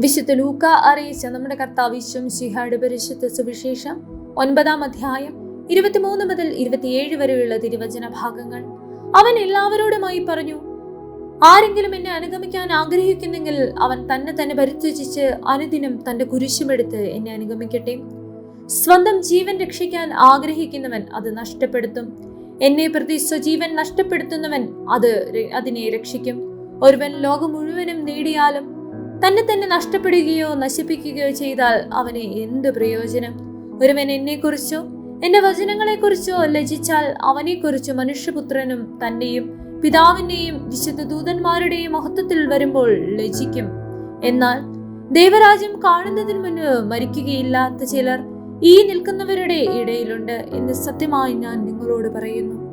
വിശുദ്ധ ലൂക്ക അറിയിച്ച നമ്മുടെ കർത്താവ് ശിഹാട് പരിശുദ്ധ സുവിശേഷം ഒൻപതാം അധ്യായം ഇരുപത്തിമൂന്ന് മുതൽ ഇരുപത്തിയേഴ് വരെയുള്ള തിരുവചന ഭാഗങ്ങൾ. അവൻ എല്ലാവരോടുമായി പറഞ്ഞു ആരെങ്കിലും എന്നെ അനുഗമിക്കാൻ ആഗ്രഹിക്കുന്നെങ്കിൽ അവൻ തന്നെ തന്നെ പരിത്യജിച്ച് അനുദിനം തന്റെ കുരിശുമെടുത്ത് എന്നെ അനുഗമിക്കട്ടെ. സ്വന്തം ജീവൻ രക്ഷിക്കാൻ ആഗ്രഹിക്കുന്നവൻ അത് നഷ്ടപ്പെടുത്തും. എന്നെ പ്രതി സ്വജീവൻ നഷ്ടപ്പെടുത്തുന്നവൻ അത് അതിനെ രക്ഷിക്കും. ഒരുവൻ ലോകം മുഴുവനും നേടിയാലും തന്നെ തന്നെ നഷ്ടപ്പെടുകയോ നശിപ്പിക്കുകയോ ചെയ്താൽ അവന് എന്ത് പ്രയോജനം? ഒരുവൻ എന്നെക്കുറിച്ചോ എന്റെ വചനങ്ങളെക്കുറിച്ചോ ലജിച്ചാൽ അവനെക്കുറിച്ച് മനുഷ്യപുത്രനും തന്റെയും പിതാവിന്റെയും വിശുദ്ധ ദൂതന്മാരുടെയും മഹത്വത്തിൽ വരുമ്പോൾ ലജിക്കും എന്നാൽ ദൈവരാജ്യം കാണുന്നതിന് മുന്ന് മരിക്കുകയില്ലാത്ത ചിലർ ഈ നിൽക്കുന്നവരുടെ ഇടയിലുണ്ട് എന്ന് സത്യമായി ഞാൻ നിങ്ങളോട് പറയുന്നു.